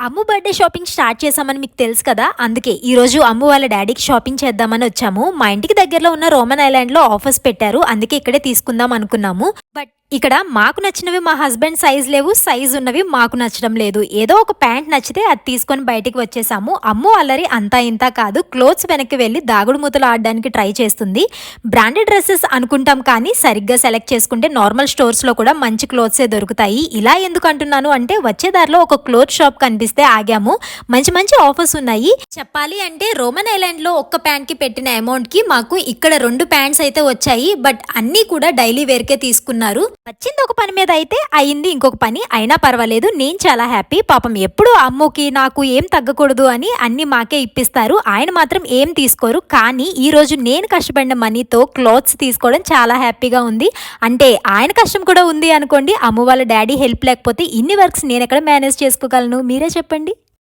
అమ్ము birthday shopping start చేశామని మీకు తెలుసు కదా? అందుకే ఈరోజు అమ్ము వాళ్ళ డాడీకి షాపింగ్ చేద్దామని వచ్చాము. మా ఇంటికి దగ్గరలో ఉన్న రోమన్ ఐలాండ్లో ఆఫర్స్ పెట్టారు. అందుకే ఇక్కడే తీసుకుందాం అనుకున్నాము. బట్ ఇక్కడ మాకు నచ్చినవి మా హస్బెండ్ సైజ్ లేవు సైజ్ ఉన్నవి మాకు నచ్చడం లేదు. ఏదో ఒక ప్యాంట్ నచ్చితే అది తీసుకొని బయటికి వచ్చేసాము. అమ్ము అల్లరి అంతా ఇంత కాదు. క్లోత్స్ వెనక్కి వెళ్ళి దాగుడు మూతలు ఆడడానికి ట్రై చేస్తుంది. బ్రాండెడ్ డ్రెస్సెస్ అనుకుంటాం కానీ సరిగ్గా సెలెక్ట్ చేసుకుంటే నార్మల్ స్టోర్స్లో కూడా మంచి క్లోత్సే దొరుకుతాయి. ఇలా ఎందుకు అంటున్నాను అంటే వచ్చే దారిలో ఒక క్లోత్ షాప్ కనిపిస్తే ఆగాము. మంచి మంచి ఆఫర్స్ ఉన్నాయి. చెప్పాలి అంటే రోమన్ ఐలాండ్లో ఒక్క ప్యాంట్కి పెట్టిన అమౌంట్కి మాకు ఇక్కడ రెండు ప్యాంట్స్ అయితే వచ్చాయి. బట్ అన్నీ కూడా డైలీ వేర్కే తీసుకున్నారు. వచ్చింది ఒక పని మీద అయితే అయింది ఇంకొక పని అయినా పర్వాలేదు. నేను చాలా హ్యాపీ. పాపం ఎప్పుడు అమ్ముకి నాకు ఏం తగ్గకూడదు అని అన్ని మాకే ఇప్పిస్తారు. ఆయన మాత్రం ఏం తీసుకోరు. కానీ ఈరోజు నేను కష్టపడిన మనీతో క్లాత్స్ తీసుకోవడం చాలా హ్యాపీగా ఉంది. అంటే ఆయన కష్టం కూడా ఉంది అనుకోండి. అమ్ము వాళ్ళ డాడీ హెల్ప్ లేకపోతే ఇన్ని వర్క్స్ నేను ఎక్కడ మేనేజ్ చేసుకోగలను? మీరే చెప్పండి.